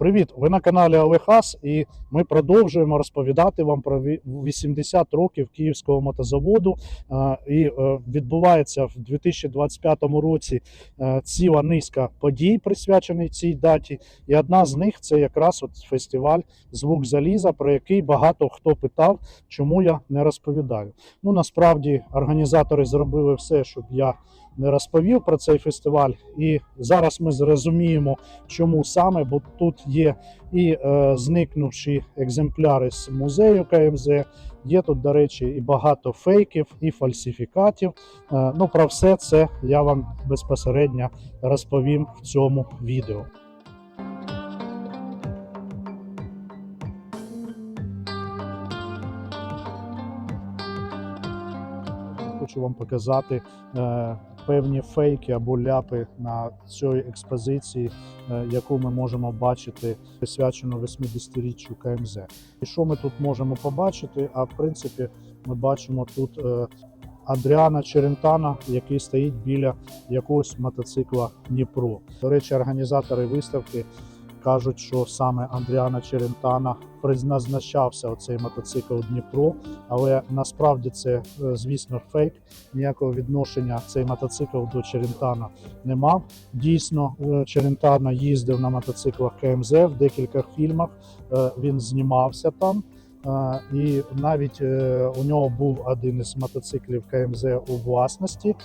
Привіт! Ви на каналі Олег і ми продовжуємо розповідати вам про 80 років Київського мотозаводу. І е, відбувається в 2025 році е, ціла низка подій, присвячених цій даті. І одна з них це якраз от фестиваль Звук заліза, про який багато хто питав, чому я не розповідаю. Ну насправді організатори зробили все, щоб я не розповів про цей фестиваль. І зараз ми зрозуміємо, чому саме, бо тут є і е, зникнувші екземпляри з музею КМЗ. Є тут, до речі, і багато фейків, і фальсифікатів. Е, ну про все це я вам безпосередньо розповім в цьому відео. Хочу вам показати е, певні фейки або ляпи на цій експозиції, е, яку ми можемо бачити присвячену 80-річчю КМЗ. І що ми тут можемо побачити? А в принципі, ми бачимо тут е, Адріана Черентана, який стоїть біля якогось мотоцикла Дніпро. До речі, організатори виставки кажуть, що саме Андріана Черентана призначався оцей мотоцикл Дніпро, але насправді це, е, звісно, фейк. Ніякого відношення цей мотоцикл до Черентана не мав. Дійсно, е, Черентана їздив на мотоциклах КМЗ в декількох фільмах. е, Він знімався там. І навіть у нього був один із мотоциклів КМЗ у власності,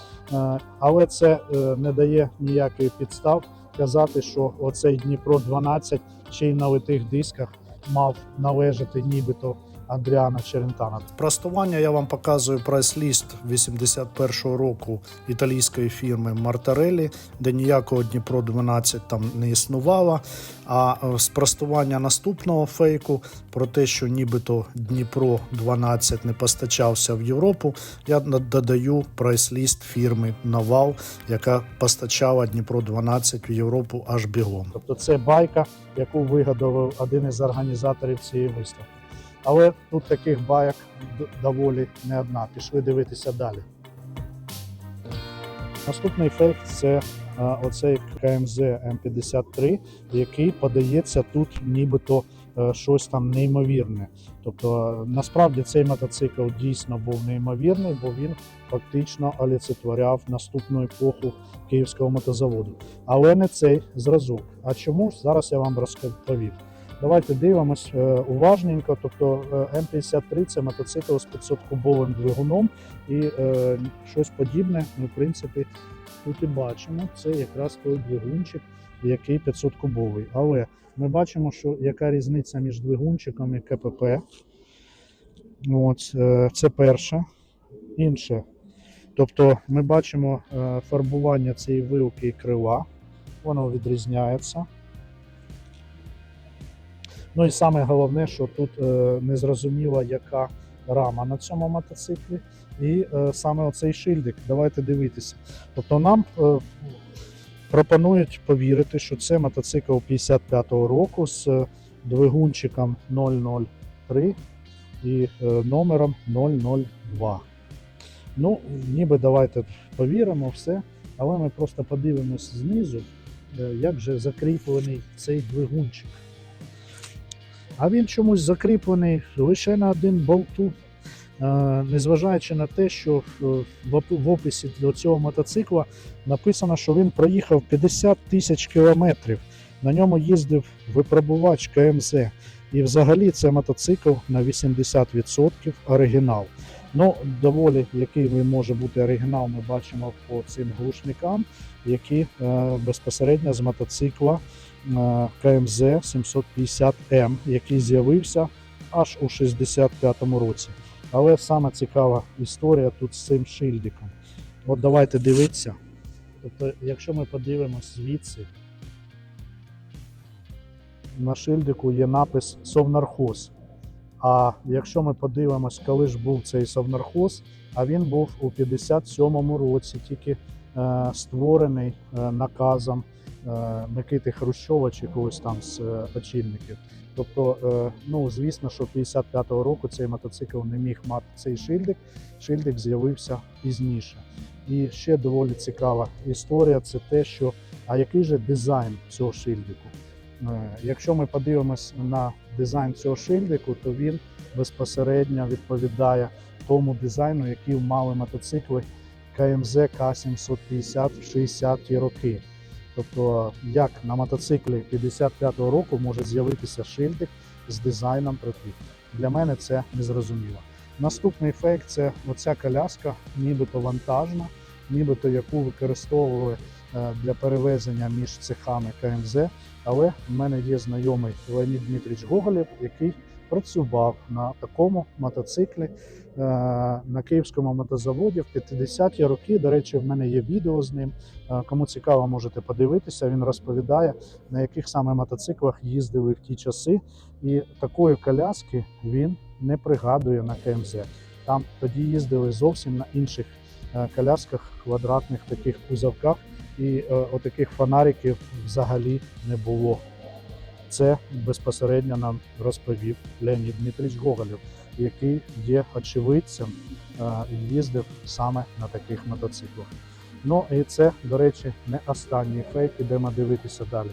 але це не дає ніякої підстав казати, що оцей Дніпро 12 ще й на литих дисках мав належати нібито Андріана Черентана. Простування я вам показую прайс-ліст 81-го року італійської фірми Мартарелі, де ніякого Дніпро 12 там не існувало. А е, спростування наступного фейку про те, що нібито Дніпро 12 не постачався в Європу, я додаю прайс-ліст фірми Новал, яка постачала Дніпро 12 в Європу аж бігом. Тобто це байка, яку вигадував один із організаторів цієї виставки. Але тут таких байок доволі не одна. Пішли дивитися далі. Наступний фейк це оцей КМЗ М53, який подається тут нібито е, щось там неймовірне. Тобто, е, насправді цей мотоцикл дійсно був неймовірний, бо він фактично олицетворяв наступну епоху київського мотозаводу. Але не цей зразок. А чому зараз я вам розповім. Давайте дивимось е, уважненько. Тобто е, М53 це мотоцикл з 500-кубовим двигуном, і е, щось подібне ми, в принципі, тут і бачимо. Це якраз той двигунчик, який 500-кубовий. Але ми бачимо, що яка різниця між двигунчиком і КПП. От, це перше. Інше. Тобто ми бачимо фарбування цієї вилки і крила, воно відрізняється. Ну і саме головне, що тут е, незрозуміла, яка рама на цьому мотоциклі, і е, саме оцей шильдик. Давайте дивитися. Тобто нам е, пропонують повірити, що це мотоцикл 55-го року з двигунчиком 003 і номером 002. Ну, ніби давайте повіримо все, але ми просто подивимось знизу, як же закріплений цей двигунчик. А він чомусь закріплений лише на один болту. Е, Незважаючи на те, що в- в оп- в описі до цього мотоцикла написано, що він проїхав 50 тисяч кілометрів. На ньому їздив випробувач КМЗ. І взагалі це мотоцикл на 80% оригінал. Ну, доволі який може бути оригінал, ми бачимо по цим глушникам, які е, безпосередньо з мотоцикла е, КМЗ 750М, який з'явився аж у 65-му році. Але саме цікава історія тут з цим шильдиком. От давайте дивитися. Тобто, якщо ми подивимось звідси, на шильдику є напис Совнархоз. А якщо ми подивимось, коли ж був цей совнархоз, а він був у 57-му році, тільки е, створений е, наказом Микити Хрущова чи когось там з е, очільників. Тобто, е, ну звісно, що 55-го року цей мотоцикл не міг мати цей шильдик. Шильдик з'явився пізніше. І ще доволі цікава історія це те, що а який же дизайн цього шильдику? Е, Якщо ми подивимось на дизайн цього шильдику, то він безпосередньо відповідає тому дизайну, який мали мотоцикли КМЗ К750 в 60-ті роки. Тобто, як на мотоциклі 55-го року може з'явитися шильдик з дизайном припів. Для мене це незрозуміло. Наступний фейк це оця коляска, нібито вантажна, нібито яку використовували е, для перевезення між цехами КМЗ. Але в мене є знайомий Леонід Дмитрич Гоголєв, який працював на такому мотоциклі е, на київському мотозаводі в 50-ті роки. До речі, в мене є відео з ним. Е, Кому цікаво, можете подивитися. Він розповідає, на яких саме мотоциклах їздили в ті часи. І такої коляски він не пригадує на КМЗ. Там тоді їздили зовсім на інших е, колясках, квадратних таких кузовках, і отаких фонариків взагалі не було. Це безпосередньо нам розповів Леонід Дмитрич Гоголєв, який є очевидцем е, і їздив саме на таких мотоциклах. Ну і це, до речі, не останній фейк, ідемо дивитися далі.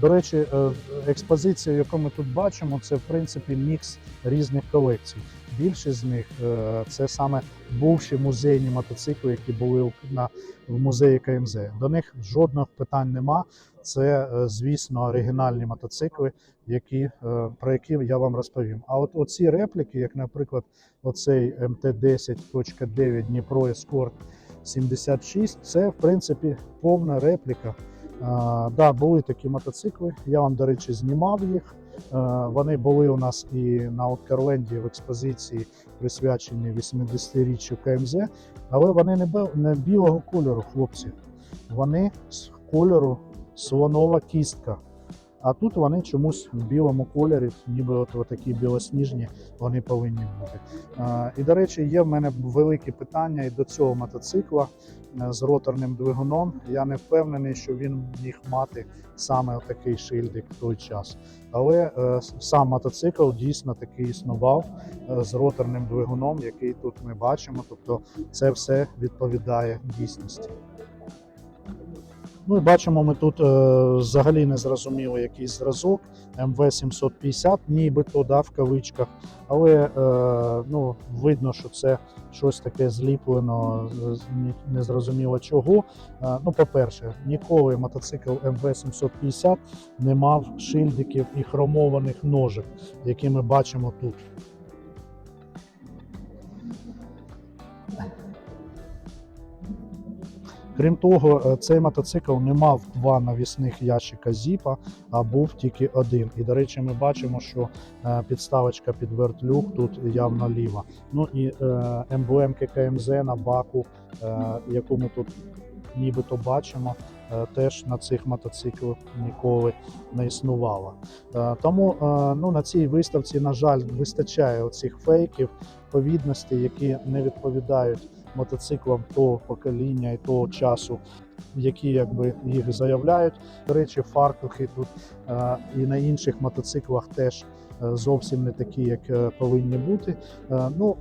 До речі, е, експозиція, яку ми тут бачимо, це в принципі мікс різних колекцій. Більшість з них е, це саме бувші музейні мотоцикли, які були в музеї КМЗ. До них жодних питань нема. Це, е, звісно, оригінальні мотоцикли, які, е, про які я вам розповім. А от оці репліки, як, наприклад, оцей МТ-10.9 Дніпро Ескорт 76, це в принципі повна репліка. А, да, були такі мотоцикли. Я вам, до речі, знімав їх. Е, Вони були у нас і на Откерленді в експозиції, присвячені 80-річчю КМЗ, але вони не, білого кольору, хлопці. Вони з кольору слонова кістка. А тут вони чомусь в білому кольорі, ніби от, такі білосніжні вони повинні бути. І, до речі, є в мене великі питання і до цього мотоцикла е, з роторним двигуном. Я не впевнений, що він міг мати саме такий шильдик в той час. Але е, сам мотоцикл дійсно такий існував е, з роторним двигуном, який тут ми бачимо. Тобто це все відповідає дійсності. Ну і бачимо, ми тут е, взагалі не зрозуміло якийсь зразок МВ-750, нібито да, в кавичках, але е, ну, видно, що це щось таке зліплено, незрозуміло чого. Е, ну, по-перше, ніколи мотоцикл МВ-750 не мав шильдиків і хромованих ножик, які ми бачимо тут. Крім того, е, цей мотоцикл не мав два навісних ящика зіпа, а був тільки один. І, до речі, ми бачимо, що е, підставочка під вертлюг тут явно ліва. Ну і е, емблемки КМЗ на баку, яку ми тут нібито бачимо, теж на цих мотоциклах ніколи не існувало. Тому ну, на цій виставці, на жаль, вистачає оцих фейків, повідностей, які не відповідають мотоциклам того покоління і того часу, які якби їх заявляють. До речі, фартухи тут е, і на інших мотоциклах теж е, зовсім не такі, як е, повинні бути. Ну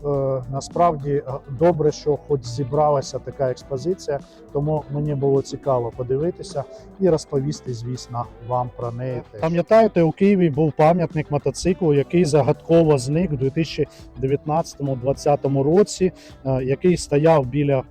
насправді добре, що хоч зібралася така експозиція, тому мені було цікаво подивитися і розповісти, звісно, вам про неї. Пам'ятаєте, у Києві був пам'ятник мотоциклу, який загадково зник у 2019-2020 році, який стояв біля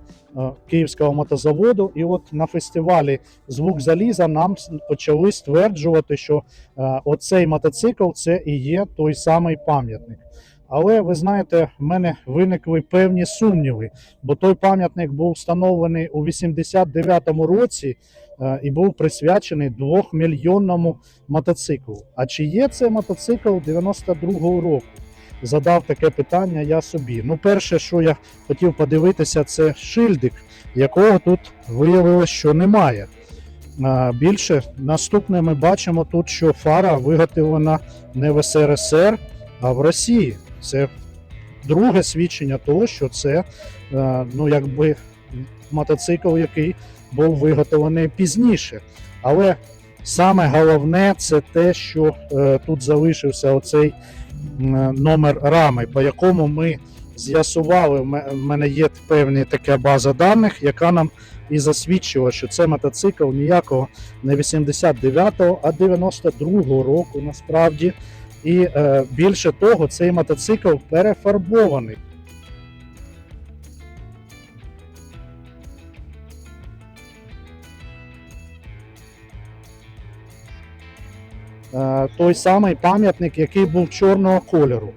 Київського мотозаводу. І от на фестивалі Звук заліза нам почали стверджувати, що е, оцей мотоцикл це і є той самий пам'ятник. Але ви знаєте, в мене виникли певні сумніви, бо той пам'ятник був встановлений у 89-му році е, і був присвячений двохмільйонному мотоциклу. А чи є це мотоцикл 92-го року? Задав таке питання я собі. Ну, перше, що я хотів подивитися, це шильдик, якого тут виявилось, що немає. Більше наступне ми бачимо тут, що фара виготовлена не в СРСР, а в Росії. Це друге свідчення того, що це е, ну, якби мотоцикл, який був виготовлений пізніше. Але саме головне це те, що е, тут залишився оцей номер рами, по якому ми з'ясували, в мене є певна така база даних, яка нам і засвідчила, що це мотоцикл ніякого не 89-го, а 92-го року насправді. І е, більше того, цей мотоцикл перефарбований. Той самий пам'ятник, який був чорного кольору.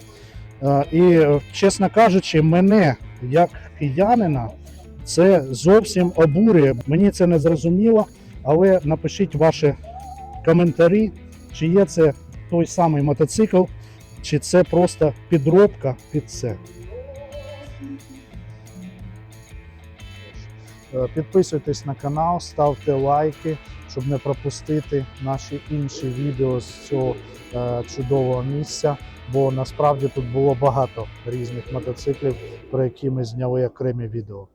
Е, І, е, чесно кажучи, мене як киянина це зовсім обурює. Мені це не зрозуміло, але напишіть ваші коментарі, чи є це той самий мотоцикл, чи це просто підробка під це. Е, Підписуйтесь на канал, ставте лайки, щоб не пропустити наші інші відео з цього е, чудового місця. Бо насправді тут було багато різних мотоциклів, про які ми зняли окремі відео.